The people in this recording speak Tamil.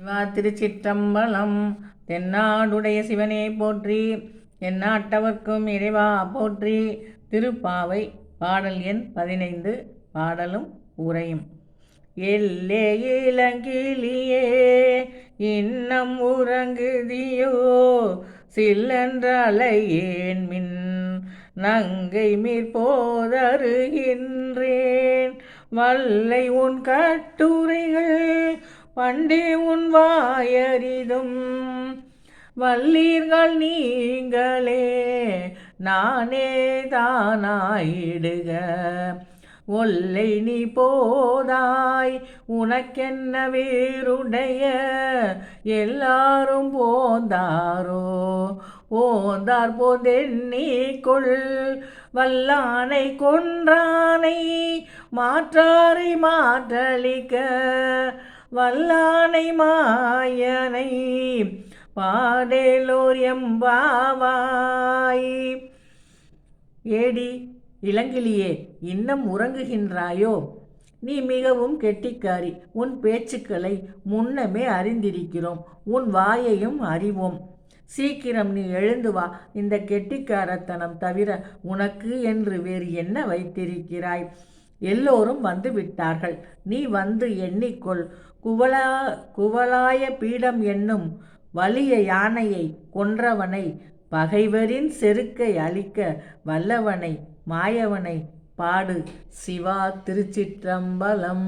சிவா திருச்சிற்றம்பலம். தென்னாடுடைய சிவனே போற்றி. எந்நாட்டவர்க்கும் இறைவா போற்றி. திருப்பாவை பாடல் எண் பதினைந்து பாடலும் உரையும். எல்லே இளங்கிலியே இன்னம் உறங்குதியோ? சில்லன்றலையேன் மின் நங்கை மீற்போதருகின்றேன் வல்லை உன் கட்டுரைகள் வண்டி உன் வாயறிதும். வல்லீர்கள் நீங்களே நானே தானாயிடுக. ஒல்லை நீ போதாய் உனக்கென்ன வேறுடைய? எல்லாரும் போந்தாரோ? ஓந்தார் போதென்னிக்கொள் வல்லானை கொன்றானை மாற்றாரை மாற்றளிக்க. வல்லானை மாயனை பாடேலோர் எம்பாவாய் ஏடி இளங்கிலியே இன்னும் உறங்குகின்றாயோ? நீ மிகவும் கெட்டிக்காரி உன் பேச்சுக்களை முன்னமே அறிந்திருக்கிறோம் உன் வாயையும் அறிவோம். சீக்கிரம் நீ எழுந்து வா இந்த கெட்டிக்காரத்தனம் தவிர உனக்கு என்று வேறு என்ன வைத்திருக்கிறாய்? எல்லோரும் வந்து விட்டார்கள் நீ வந்து எண்ணிக்கொள். குவலா குவலாய பீடம் என்னும் வலிய யானையை கொன்றவனை பகைவரின் செருக்கை அழிக்க வல்லவனை மாயவனை பாடு. சிவா திருச்சிற்றம்பலம்.